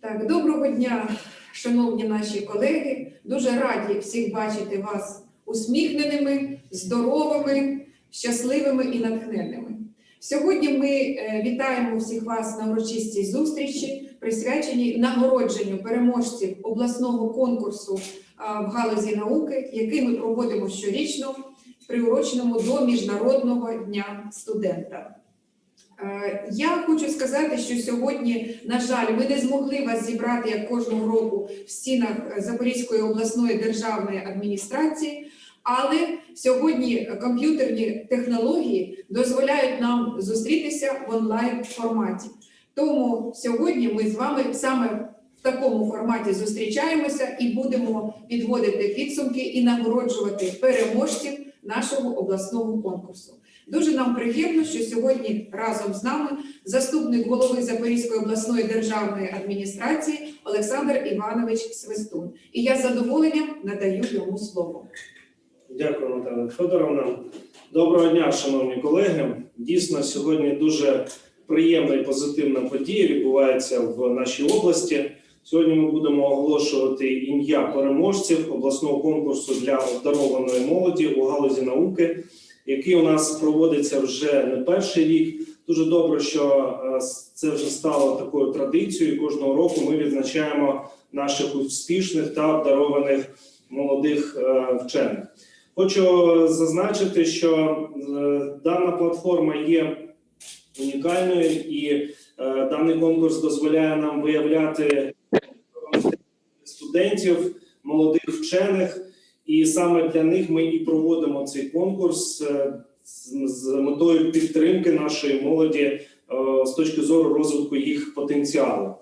Так, доброго дня, шановні наші колеги. Дуже раді всіх бачити вас усміхненими, здоровими, щасливими і натхненними. Сьогодні ми е, вітаємо всіх вас на урочистій зустрічі, присвяченій нагородженню переможців обласного конкурсу в галузі науки, який ми проводимо щорічно, приуроченому до Міжнародного дня студента. Е, Я хочу сказати, що сьогодні, на жаль, ми не змогли вас зібрати як кожного року в стінах Запорізької обласної державної адміністрації, але сьогодні комп'ютерні технології дозволяють нам зустрітися в онлайн форматі. Тому сьогодні ми з вами саме в такому форматі зустрічаємося і будемо підводити підсумки і нагороджувати переможців нашого обласного конкурсу. Дуже нам приємно, що сьогодні разом з нами заступник голови Запорізької обласної державної адміністрації Олександр Іванович Свистун. І я з задоволенням надаю йому слово. Дякую, Наталя Федоровна. Доброго дня, шановні колеги. Дійсно, сьогодні дуже приємна і позитивна подія відбувається в нашій області. Сьогодні ми будемо оголошувати ім'я переможців обласного конкурсу для обдарованої молоді у галузі науки, який у нас проводиться вже не перший рік. Дуже добре, що е, це вже стало такою традицією. Кожного року ми відзначаємо наших успішних та обдарованих молодих е, вчених. Хочу зазначити, що е, дана платформа є унікальною, і даний конкурс дозволяє нам виявляти студентів, молодих вчених, і саме для них ми і проводимо цей конкурс е, з- метою підтримки нашої молоді е, з точки зору розвитку їх потенціалу. Е,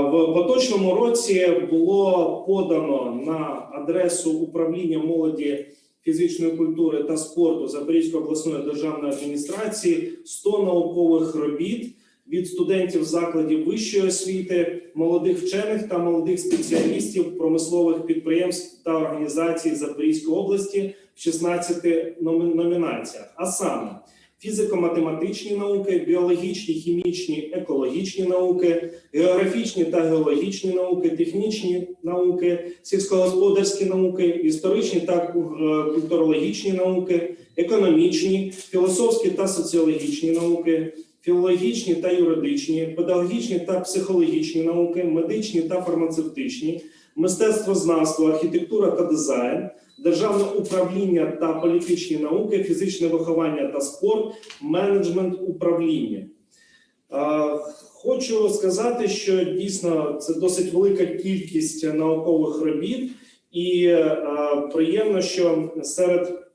В поточному році було подано на адресу управління молоді фізичної культури та спорту Запорізької обласної державної адміністрації 100 наукових робіт від студентів закладів вищої освіти, молодих вчених та молодих спеціалістів промислових підприємств та організацій Запорізької області в 16 номінаціях. А саме фізико-математичні науки, біологічні, хімічні, екологічні науки, географічні та геологічні науки, технічні науки, сільськогосподарські науки, історичні та е, культурологічні науки, економічні, філософські та соціологічні науки, філологічні та юридичні, педагогічні та психологічні науки, медичні та фармацевтичні, мистецтвознавство, архітектура та дизайн, державне управління та політичні науки, фізичне виховання та спорт, менеджмент управління. Хочу сказати, що дійсно це досить велика кількість наукових робіт, і приємно, що серед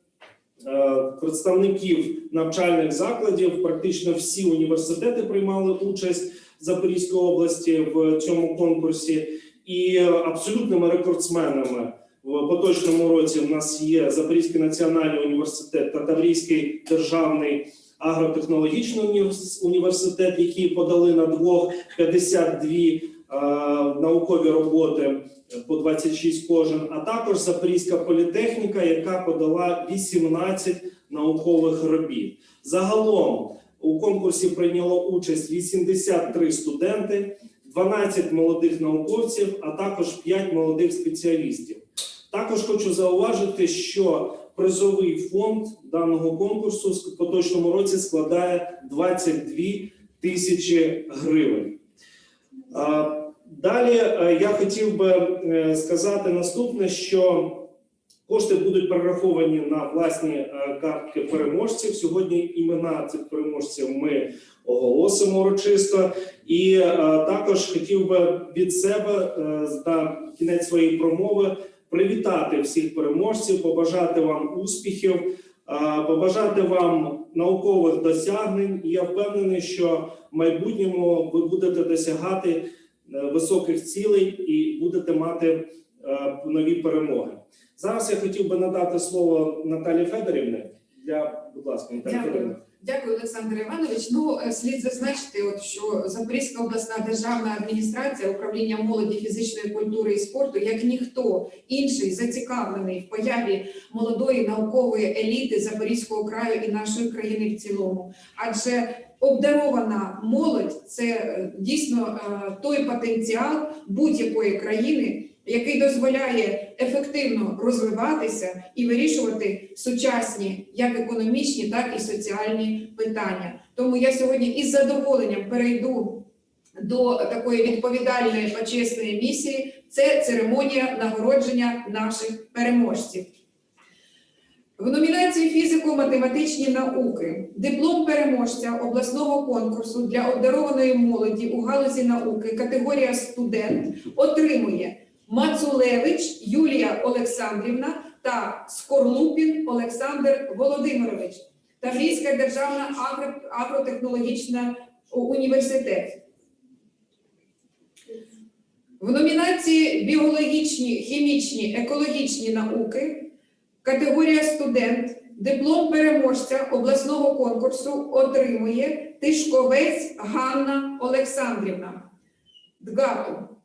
представників навчальних закладів. Практично всі університети приймали участь в Запорізькій області в цьому конкурсі, і е, абсолютними рекордсменами в поточному році в нас є Запорізький національний університет та Таврійський державний агротехнологічний університет, які подали на двох 52 е, наукові роботи по 26 кожен, а також Запорізька політехніка, яка подала 18 наукових робіт. Загалом у конкурсі прийняло участь 83 студенти, 12 молодих науковців, а також 5 молодих спеціалістів. Також хочу зауважити, що призовий фонд даного конкурсу в поточному році складає 22 тисячі гривень. Далі е, я хотів би е, сказати наступне, що кошти будуть перераховані на власні е, картки переможців. Сьогодні імена цих переможців ми оголосимо урочисто. І також хотів би від себе на кінець своєї промови привітати всіх переможців, побажати вам успіхів, побажати вам наукових досягнень. І я впевнений, що в майбутньому ви будете досягати е, високих цілей і будете мати е, нові перемоги. Зараз я хотів би надати слово Наталі Федорівні. Для, будь ласка, Дякую. Федорівна. Дякую, Олександр Іванович. Ну, е, слід зазначити, от що Запорізька обласна державна адміністрація, управління молоді, фізичної культури і спорту, як ніхто інший, зацікавлений в появі молодої наукової еліти Запорізького краю і нашої країни в цілому. Адже обдарована молодь це е, дійсно е, той потенціал будь-якої країни, який дозволяє ефективно розвиватися і вирішувати сучасні як економічні, так і соціальні питання. Тому я сьогодні із задоволенням перейду до такої відповідальної почесної місії. Це церемонія нагородження наших переможців. В номінації фізико-математичні науки диплом переможця обласного конкурсу для обдарованої молоді у галузі науки категорія студент отримує Мацулевич Юлія Олександрівна та Скорлупін Олександр Володимирович, Таврійська державна агротехнологічна університет. В номінації біологічні, хімічні, екологічні науки категорія студент диплом переможця обласного конкурсу отримує Тишковець Ганна Олександрівна. Дгату.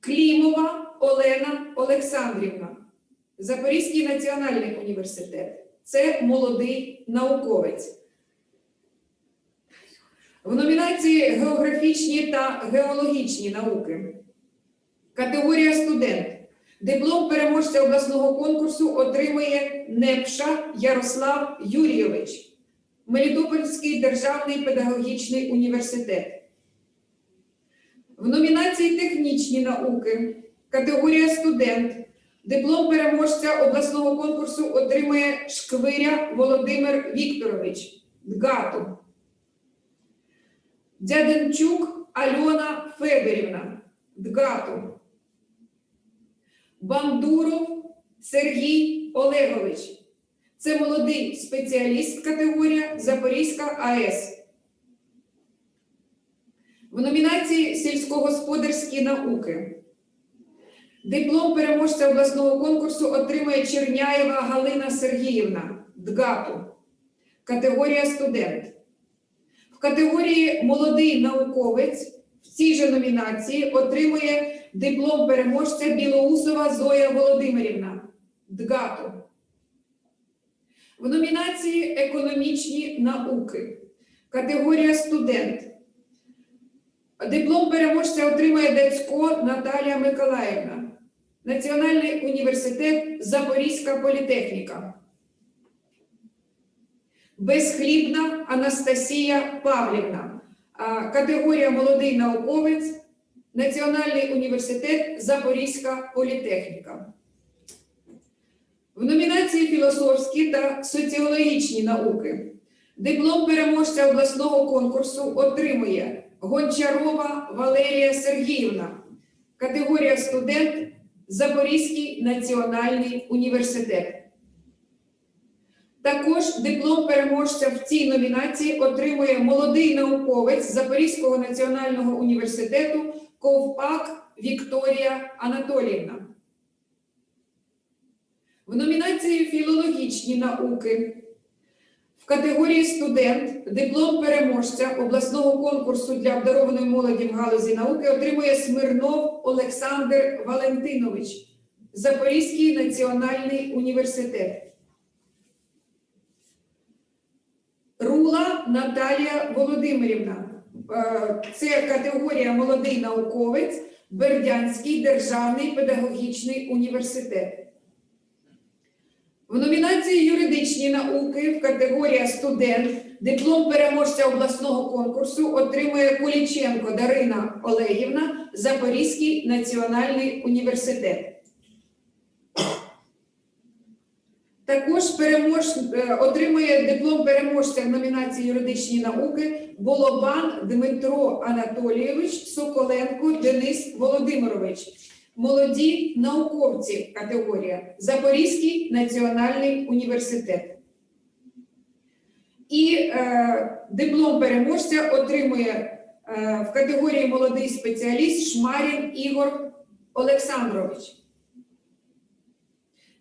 Клімова Олена Олександрівна. Запорізький національний університет. Це молодий науковець. В номінації географічні та геологічні науки. Категорія студент. Диплом переможця обласного конкурсу отримує Непша Ярослав Юрійович, Мелітопольський державний педагогічний університет. В номінації технічні науки. Категорія студент. Диплом переможця обласного конкурсу отримує Шквиря Володимир Вікторович ДГАТу. Дяденчук Альона Федорівна ДГАТу. Бандуров Сергій Олегович. Це молодий спеціаліст категорія Запорізька АЕС. В номінації сільськогосподарські науки. Диплом переможця обласного конкурсу отримує Черняєва Галина Сергіївна ДГАТу. Категорія студент. В категорії молодий науковець в цій же номінації отримує диплом переможця Білоусова Зоя Володимирівна ДГАТу. В номінації Економічні науки. Категорія студент. Диплом переможця отримає Децько Наталія Миколаївна. Національний університет Запорізька політехніка. Безхлібна Анастасія Павлівна. Категорія молодий науковець. Національний університет Запорізька політехніка. В номінації філософські та соціологічні науки. Диплом переможця обласного конкурсу отримує Гончарова Валерія Сергіївна. Категорія студент Запорізький національний університет. Також диплом переможця в цій номінації отримує молодий науковець Запорізького національного університету Ковпак Вікторія Анатоліївна. В номінації філологічні науки в категорії студент диплом переможця обласного конкурсу для обдарованої молоді в галузі науки отримує Смирнов Олександр Валентинович, Запорізький національний університет. Рула Наталія Володимирівна. Е, Це категорія молодий науковець, Бердянський державний педагогічний університет. В номінації юридичні науки в категорія студент диплом переможця обласного конкурсу отримує Куліченко Дарина Олегівна, Запорізький національний університет. Також перемож... е, отримує диплом переможця в номінації юридичні науки Боломан Дмитро Анатолійович, Соколенко Денис Володимирович. Молоді науковці категорія Запорізький національний університет. І е, диплом переможця отримує е, в категорії молодий спеціаліст Шмарін Ігор Олександрович.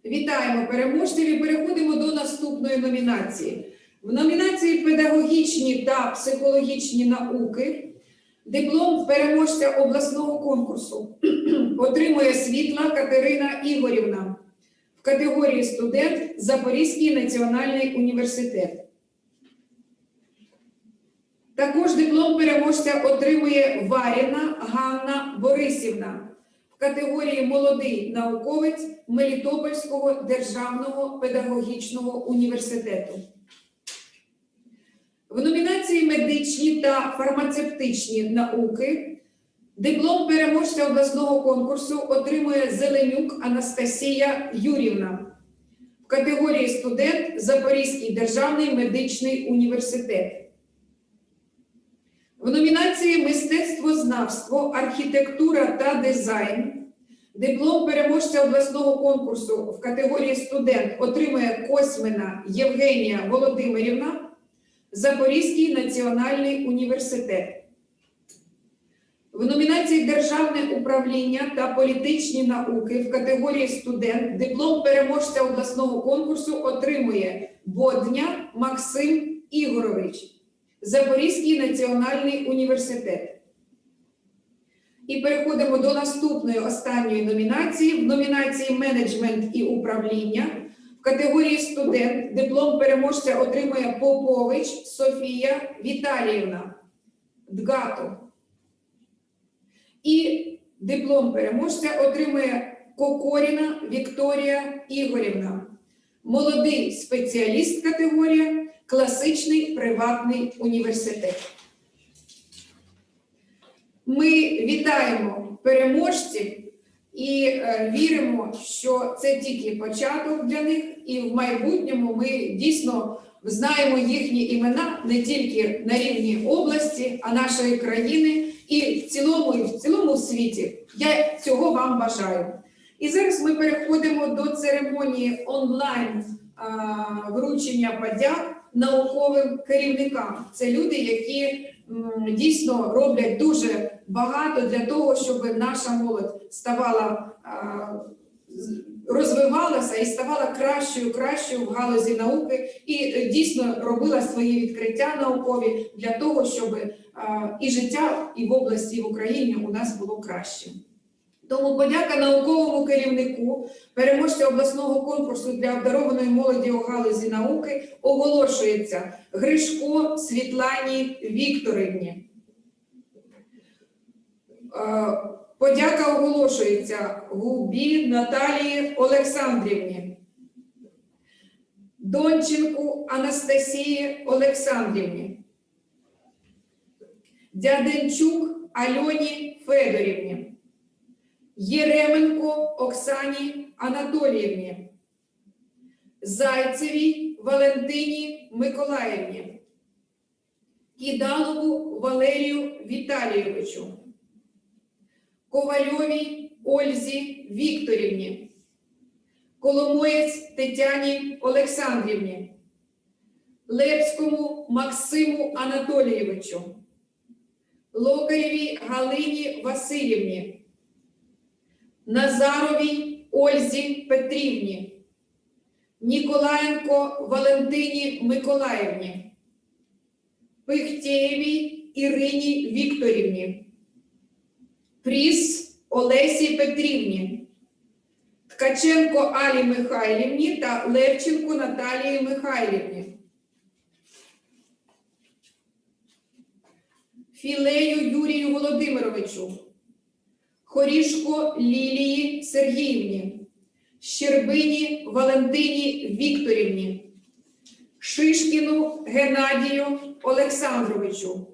Вітаємо переможців і переходимо до наступної номінації. В номінації педагогічні та психологічні науки диплом переможця обласного конкурсу отримує світла Катерина Ігорівна в категорії студент Запорізький національний університет. Також диплом переможця отримує Варіна Ганна Борисівна в категорії Молодий науковець Мелітопольського державного педагогічного університету. В номінації медичні та фармацевтичні науки диплом переможця обласного конкурсу отримує Зеленюк Анастасія Юрівна в категорії студент Запорізький державний медичний університет. В номінації Мистецтвознавство, архітектура та дизайн диплом переможця обласного конкурсу в категорії студент отримує Косьмина Євгенія Володимирівна, Запорізький національний університет. В номінації Державне управління та політичні науки в категорії студент диплом переможця обласного конкурсу отримує Бодня Максим Ігорович, Запорізький національний університет. І переходимо до наступної останньої номінації. В номінації менеджмент і управління в категорії студент диплом переможця отримує Попович Софія Віталіївна Дгато. І диплом переможця отримує Кокоріна Вікторія Ігорівна. Молодий спеціаліст категорія, класичний приватний університет. Ми вітаємо переможців і е, віримо, що це тільки початок для них, і в майбутньому ми дійсно знаємо їхні імена не тільки на рівні області, а нашої країни і в цілому, і в цілому світі. Я цього вам бажаю. І зараз ми переходимо до церемонії онлайн вручення подяк науковим керівникам. Це люди, які дійсно роблять дуже багато для того, щоб наша молодь ставала розвивалася і ставала кращою, кращою в галузі науки, і е, дійсно робила свої відкриття наукові для того, щоб і життя і в області, і в Україні у нас було краще. Тому подяка науковому керівнику, переможця обласного конкурсу для обдарованої молоді у галузі науки оголошується Гришко Світлані Вікторівні. Е, Подяка оголошується Губі Наталії Олександрівні, Донченку Анастасії Олександрівні, Дяденчук Альоні Федорівні, Єременко Оксані Анатоліївні, Зайцевій Валентині Миколаївні, Кідалову Валерію Віталійовичу, Ковальовій Ользі Вікторівні, Коломоєць Тетяні Олександрівні, Лепському Максиму Анатолійовичу, Локарєвій Галині Васильівні, Назаровій Ользі Петрівні, Ніколаєнко Валентині Миколаївні, Пихтєєвій Ірині Вікторівні, Пріс Олесі Петрівні, Ткаченко Алі Михайлівні та Левченко Наталії Михайлівні. Філею Юрію Володимировичу, Хорішко Лілії Сергіївні, Щербині Валентині Вікторівні, Шишкіну Геннадію Олександровичу.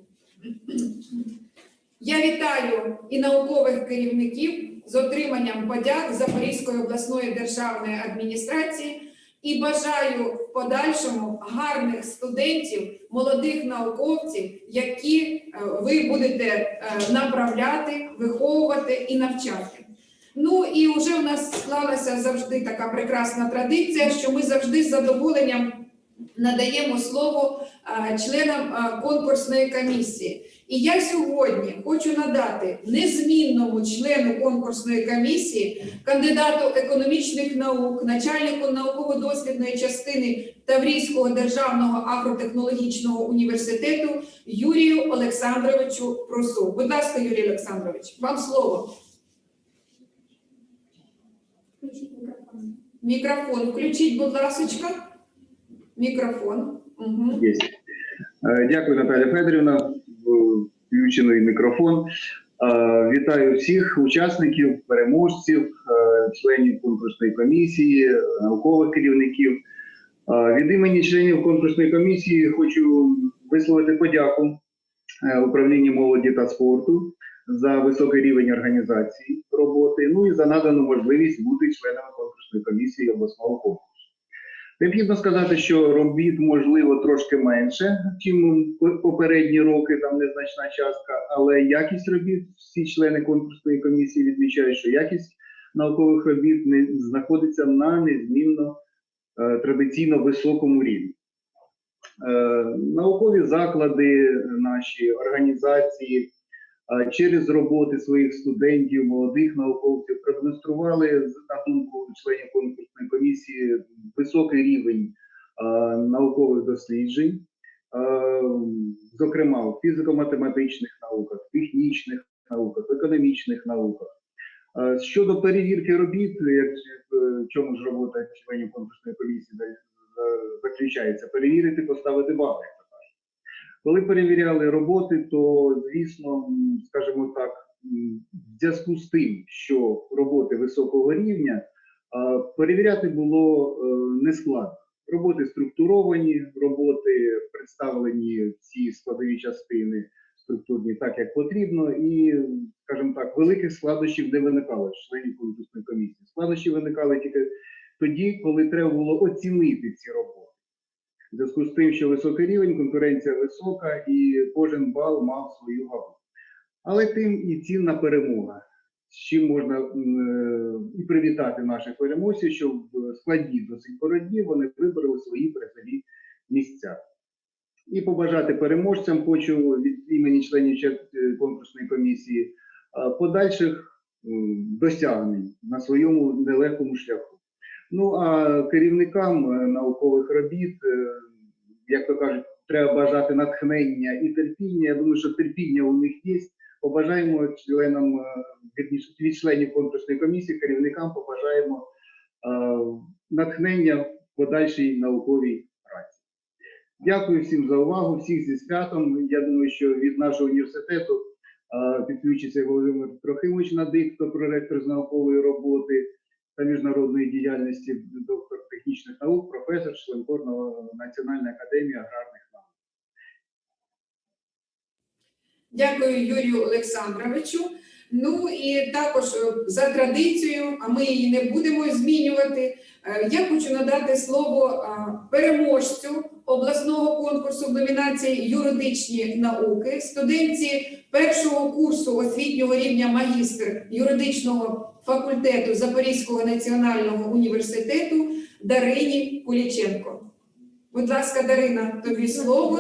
Я вітаю і наукових керівників з отриманням подяк Запорізької обласної державної адміністрації і бажаю в подальшому гарних студентів, молодих науковців, які е, ви будете е, направляти, виховувати і навчати. Ну і вже в нас склалася завжди така прекрасна традиція, що ми завжди з задоволенням надаємо слово е, членам конкурсної комісії. І я сьогодні хочу надати незмінному члену конкурсної комісії, кандидату економічних наук, начальнику науково-дослідної частини Таврійського державного агротехнологічного університету Юрію Олександровичу Прусу. Будь ласка, Юрій Олександрович, вам слово. Мікрофон включіть, будь ласка. Мікрофон. Угу. Дякую, Наталя Федорівна. Включений мікрофон. Е, Вітаю всіх учасників, переможців, е, членів конкурсної комісії, наукових керівників. Е, Від імені членів конкурсної комісії хочу висловити подяку управлінню молоді та спорту за високий рівень організації роботи, ну і за надану можливість бути членами конкурсної комісії обласного конкурсу. Необхідно сказати, що робіт можливо трошки менше, чим попередні роки, там незначна частка, але якість робіт всі члени конкурсної комісії відмічають, що якість наукових робіт не знаходиться на незмінно е, традиційно високому рівні. Е, наукові заклади, наші організації через роботи своїх студентів, молодих науковців продемонстрували, на думку членів конкурсної комісії, високий рівень е, наукових досліджень, е, зокрема в фізико-математичних науках, технічних науках, економічних науках. Е, Щодо перевірки робіт, як в чому ж робота членів конкурсної комісії за- за- заключається, перевірити, поставити бали. Коли перевіряли роботи, то звісно, скажімо так, в зв'язку з тим, що роботи високого рівня, перевіряти було е, нескладно. Роботи структуровані, роботи представлені ці складові частини структурні так, як потрібно, і, скажімо так, великих складнощів не виникало членів конкурсної комісії. Складнощі виникали тільки тоді, коли треба було оцінити ці роботи. В зв'язку з тим, що високий рівень, конкуренція висока, і кожен бал мав свою вагу. Але тим і цінна перемога, з чим можна е, і привітати наших переможців, що в складній досить боротьбі вони вибрали свої призові місця. І побажати переможцям хочу від імені членів е, конкурсної комісії подальших досягнень на своєму нелегкому шляху. Ну а керівникам е, наукових робіт, е, як то кажуть, треба бажати натхнення і терпіння. Я думаю, що терпіння у них є. Побажаємо членам е, від членів конкурсної комісії, керівникам побажаємо натхнення в подальшій науковій праці. Дякую всім за увагу, всіх зі святом. Я думаю, що від нашого університету підключиться Володимир Трохимович Надик, проректор з наукової роботи та міжнародної діяльності, доктор технічних наук, професор, член Національної академії аграрних наук. Дякую Юрію Олександровичу. Ну і також е, за традицією, а ми її не будемо змінювати. е, Я хочу надати слово е, переможцю обласного конкурсу в номінації юридичні науки, студентці першого курсу освітнього рівня магістр юридичного факультету Запорізького національного університету Дарині Куліченко. Будь ласка, Дарина, тобі слово.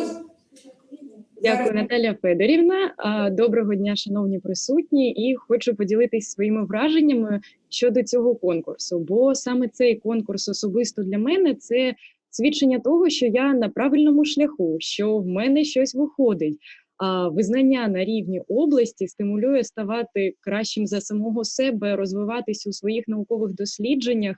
Дякую, Наталя Федорівна. Доброго дня, шановні присутні, і хочу поділитись своїми враженнями щодо цього конкурсу. Бо саме цей конкурс особисто для мене це свідчення того, що я на правильному шляху, що в мене щось виходить. А визнання на рівні області стимулює ставати кращим за самого себе, розвиватись у своїх наукових дослідженнях.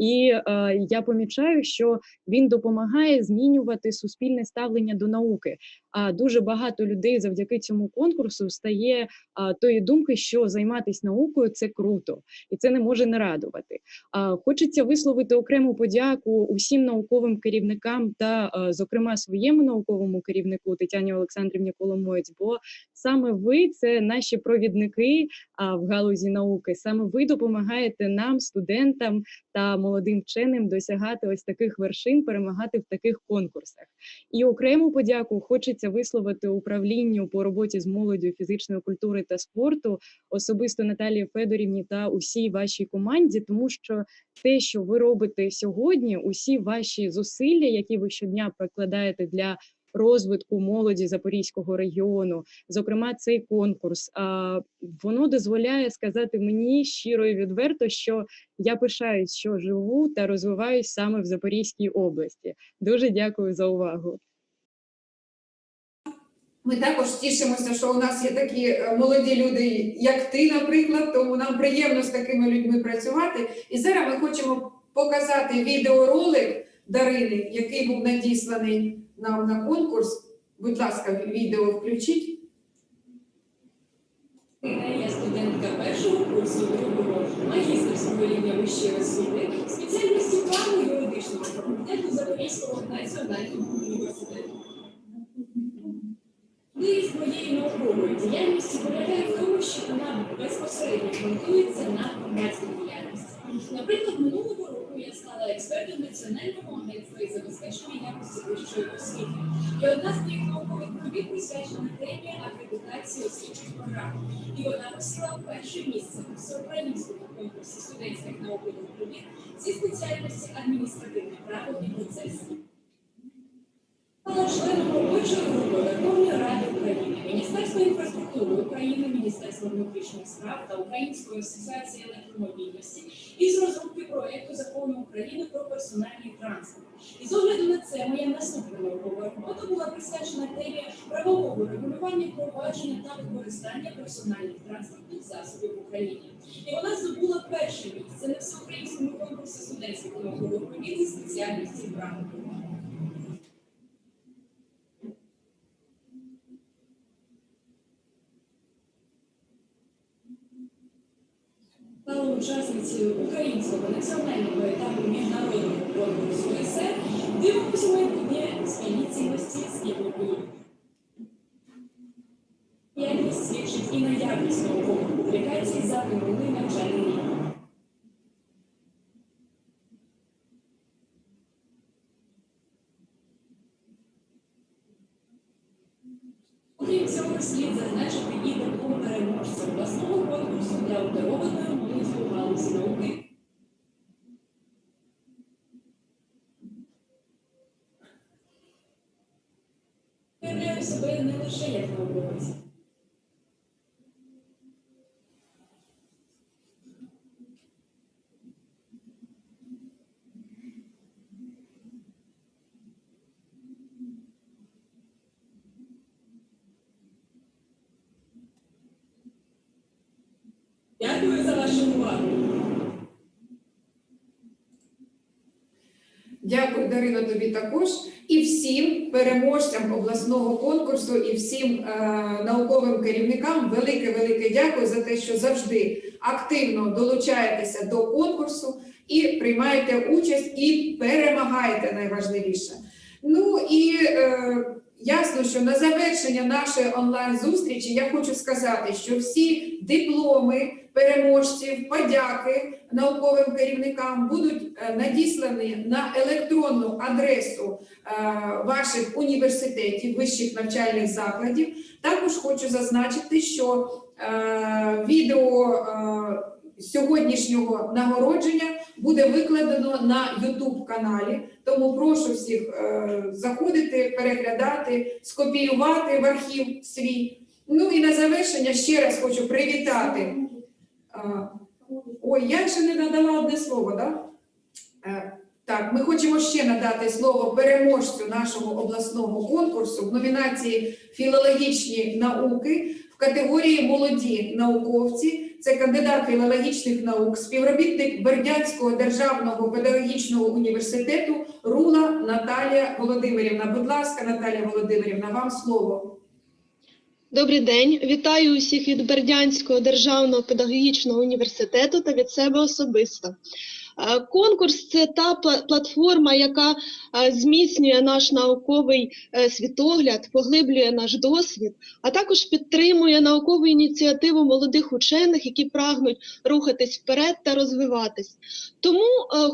І е, я помічаю, що він допомагає змінювати суспільне ставлення до науки. А дуже багато людей завдяки цьому конкурсу стає а, тої думки, що займатися наукою це круто, і це не може не радувати. А, хочеться висловити окрему подяку усім науковим керівникам та, а, зокрема, своєму науковому керівнику Тетяні Олександрівні Коломоєць, бо саме ви це наші провідники а, в галузі науки. Саме ви допомагаєте нам, студентам та молодим вченим, досягати ось таких вершин, перемагати в таких конкурсах. І окрему подяку хочеться висловити управлінню по роботі з молоддю фізичної культури та спорту, особисто Наталії Федорівні та усій вашій команді, тому що те, що ви робите сьогодні, усі ваші зусилля, які ви щодня прокладаєте для розвитку молоді Запорізького регіону, зокрема цей конкурс, воно дозволяє сказати мені щиро і відверто, що я пишаюсь, що живу та розвиваюсь саме в Запорізькій області. Дуже дякую за увагу. Ми також тішимося, що у нас є такі е, молоді люди, як ти, наприклад, тому нам приємно з такими людьми працювати. І зараз ми хочемо показати відеоролик Дарини, який був надісланий нам на конкурс. Будь ласка, відео включіть. Я студентка першого курсу другого магістерського рівня вищої освіти, спеціальності права юридичного факультету Запорізького національного університету. Виїзд моєї наукової діяльності полягає в тому, що вона безпосередньо ґрунтується на громадській діяльності. Наприклад, минулого я стала експертом Національного агентства із забезпечення якості вищої освіти. І одна з моїх наукових робіт присвячена темі акредитації освітніх програм. І вона посіла перше місце у всеукраїнському конкурсі студентських наукових робіт зі спеціальності адміністративне право і процес. Членом робочої групи Верховної Ради України, Міністерства інфраструктури України, Міністерства внутрішніх справ та Української асоціації електромобільності із розробки проекту закону України про персональний транспорт. І з огляду на це моя наступна наукова робота була присвячена темі правового регулювання впровадження та використання персональних транспортних засобів в Україні. І вона здобула перше місце на всеукраїнському конкурсі студентських наукових робіт зі спеціальності право. Стала учасницею українського національного етапу міжнародного конкурсу ЕСЕ, дивимося майбутнє спільні цінності спільної Якість свідчить і на якість наукових публікацій за минулий навчальний рік. Окрім цього, слід зазначити і диплом переможця обласного конкурсу для обдарованої молоді у галузі науки. Виявляю себе не лише як науковець. Дякую за вашу увагу. Дякую, тобі також. І всім переможцям обласного конкурсу, і всім е, науковим керівникам велике-велике дякую за те, що завжди активно долучаєтеся до конкурсу і приймаєте участь і перемагаєте найважливіше. Ну і е, ясно, що на завершення нашої онлайн-зустрічі я хочу сказати, що всі дипломи переможців, подяки науковим керівникам будуть е, надіслані на електронну адресу е, ваших університетів, вищих навчальних закладів. Також хочу зазначити, що е, відео сьогоднішнього нагородження буде викладено на youtube каналі. Тому прошу всіх е, заходити, переглядати, скопіювати в архів свій. Ну і на завершення ще раз хочу привітати. Е, Ой, я ще не надала одне слово, да? Е, Так, ми хочемо ще надати слово переможцю нашого обласного конкурсу в номінації Філологічні науки в категорії Молоді науковці. Це кандидат філологічних наук, співробітник Бердянського державного педагогічного університету Рула Наталія Володимирівна. Будь ласка, Наталія Володимирівна, вам слово. Добрий день, вітаю усіх від Бердянського державного педагогічного університету та від себе особисто. Е, Конкурс це та платформа, яка е, зміцнює наш науковий е, світогляд, поглиблює наш досвід, а також підтримує наукову ініціативу молодих учених, які прагнуть рухатись вперед та розвиватись. Тому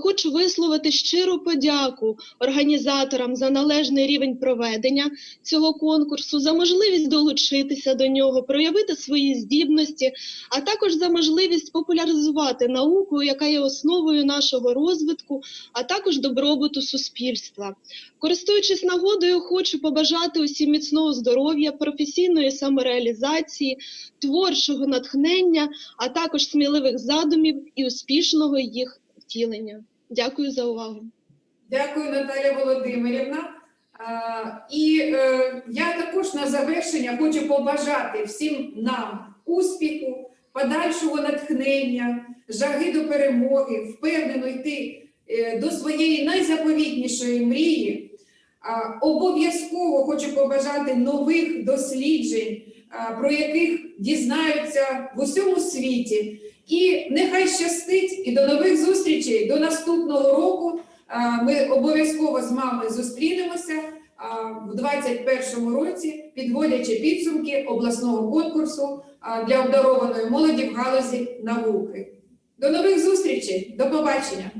хочу висловити щиру подяку організаторам за належний рівень проведення цього конкурсу, за можливість долучитися до нього, проявити свої здібності, а також за можливість популяризувати науку, яка є основою нашого розвитку, а також добробуту суспільства. Користуючись нагодою, хочу побажати усім міцного здоров'я, професійної самореалізації, творчого натхнення, а також сміливих задумів і успішного їх втілення. Дякую за увагу. Дякую, Наталя Володимирівна. А, І е, я також на завершення хочу побажати всім нам успіху, подальшого натхнення, жаги до перемоги, впевнено йти е, до своєї найзаповітнішої мрії. Обов'язково хочу побажати нових досліджень, про яких дізнаються в усьому світі. І нехай щастить, і до нових зустрічей до наступного року. Ми обов'язково з вами зустрінемося в 2021 році, підводячи підсумки обласного конкурсу для обдарованої молоді в галузі науки. До нових зустрічей, до побачення.